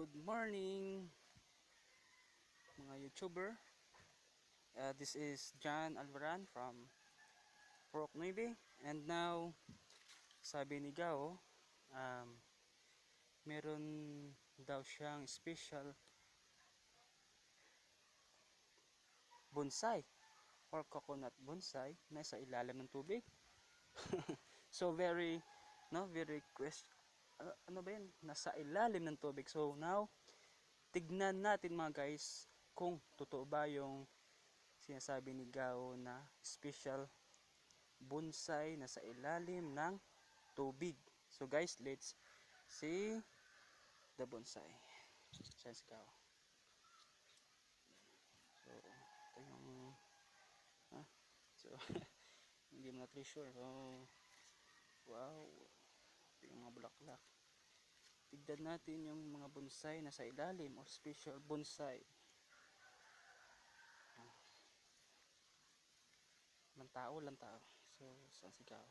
Good morning mga YouTuber. Uh, this is John Alvaran from Purok Nueve and now sabi ni Gao um, meron daw siyang special bonsai or coconut bonsai na sa ilalim ng tubig. so very no very quest ano, ba yan? Nasa ilalim ng tubig. So now tignan natin mga guys kung totoo ba yung sinasabi ni Gao na special bonsai na sa ilalim ng tubig. So guys let's see the bonsai. Saan si Gao? So ito yung ah, so hindi mo na treasure so wow. ito yung mga bulaklak. Tignan natin yung mga bonsai na sa ilalim or special bonsai. Ah. lang tao lang tao? So saan si Gao?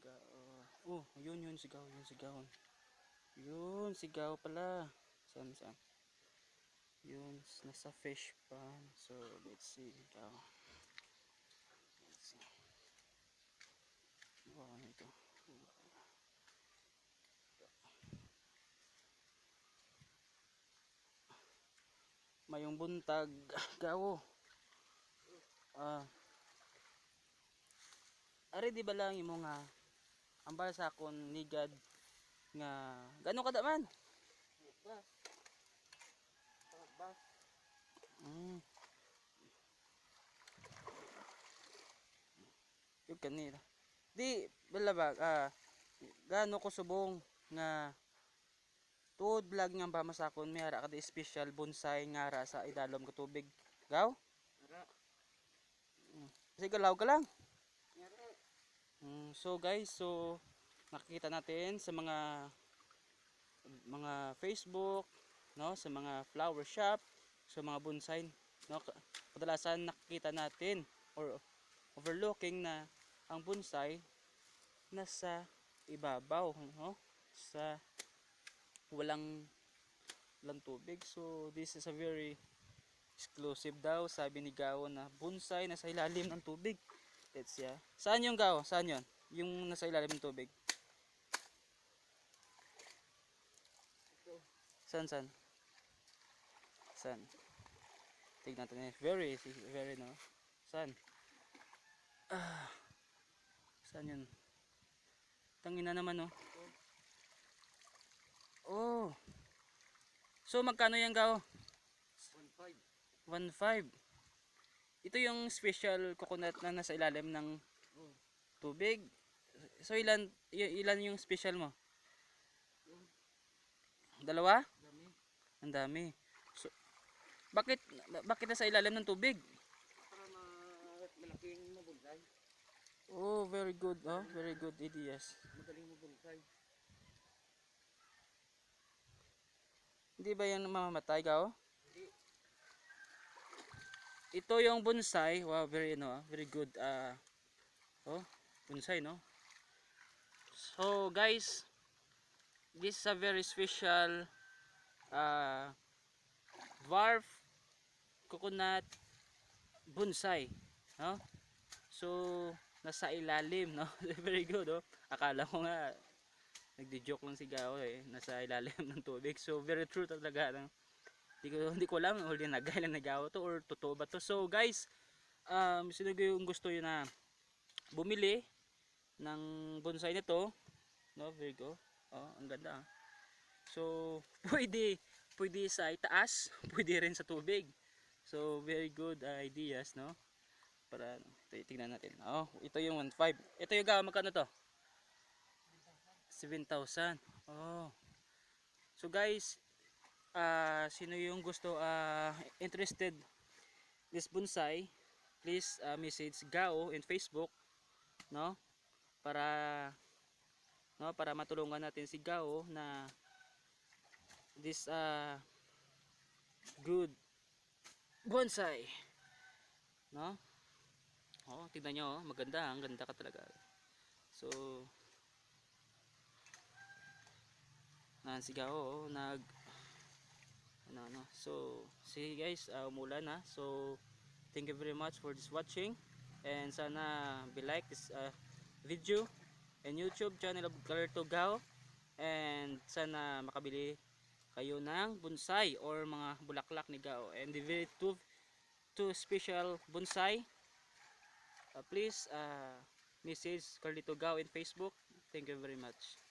Gao. Oh yun yun si Gao yun si Gao. Yun si Gao pala. Saan saan? Yun nasa fish pan. So let's see Gao let's see wow ano ito mayong buntag. Gawo. Ah. Ari di ba lang imo nga ambal sa akon ligad nga gano kada man? Mm. yung kanila. Di bala ba ah gano ko subong nga tuod vlog nga ba masakon? May ara kada special bonsai nga ara sa idalom ka tubig. Gaw? Ara. kasi galaw ka lang. Mm, so guys, so nakikita natin sa mga mga Facebook, no, sa mga flower shop, sa mga bonsai, no, ka- kadalasan nakikita natin or overlooking na ang bonsai nasa ibabaw, no, sa walang walang tubig. So this is a very exclusive daw, sabi ni Gao na bonsai nasa ilalim ng tubig. Let's see. ah. Saan yung Gao? Saan yon? Yung nasa ilalim ng tubig. Saan, saan? Saan? Tignan natin. Very, very no. Saan? Ah. Saan yun? Tangina naman no. Oh. So magkano yan Gao? 1.5. 1.5. Ito yung special coconut na nasa ilalim ng Oh. tubig. So ilan ilan yung special mo? Dalawa? Dami. Ang dami. So bakit bakit nasa ilalim ng tubig? Para ma malaking mabulsay. Oh, very good. Oh, very good ideas. Madaling mabulsay. Hindi ba yan mamamatay ka oh? Hindi. Ito yung bonsai. Wow, very no, ah, very good. Ah, oh, bonsai no. So guys, this is a very special uh, dwarf coconut bonsai, no? So nasa ilalim, no? very good, oh. Akala ko nga nagdi-joke lang si Gao eh, nasa ilalim ng tubig. So very true talaga. No? Hindi ko hindi ko alam huli na gaya na Gao to or totoo ba to. So guys, um sino yung gusto yun na bumili ng bonsai nito, no, very go. Oh, ang ganda. ah. So, pwede pwede sa itaas, pwede rin sa tubig. So, very good ideas, no? Para ito, tingnan natin. Oh, ito yung 1.5. Ito yung Gao, magkano to? 7,000. Oh. So guys, ah sino yung gusto ah interested this bonsai, please ah, message Gao in Facebook, no? Para no, para matulungan natin si Gao na this ah good bonsai. No? Oh, tingnan niyo, oh, maganda, ang ganda ka talaga. So, na Ayan si Gao, oh, nag ano ano. So, see guys, uh, umulan na. So, thank you very much for this watching. And sana be like this uh, video and YouTube channel of Color to Gao. And sana makabili kayo ng bonsai or mga bulaklak ni Gao. And the very two, two special bonsai. Uh, please uh, message Carlito Gao in Facebook. Thank you very much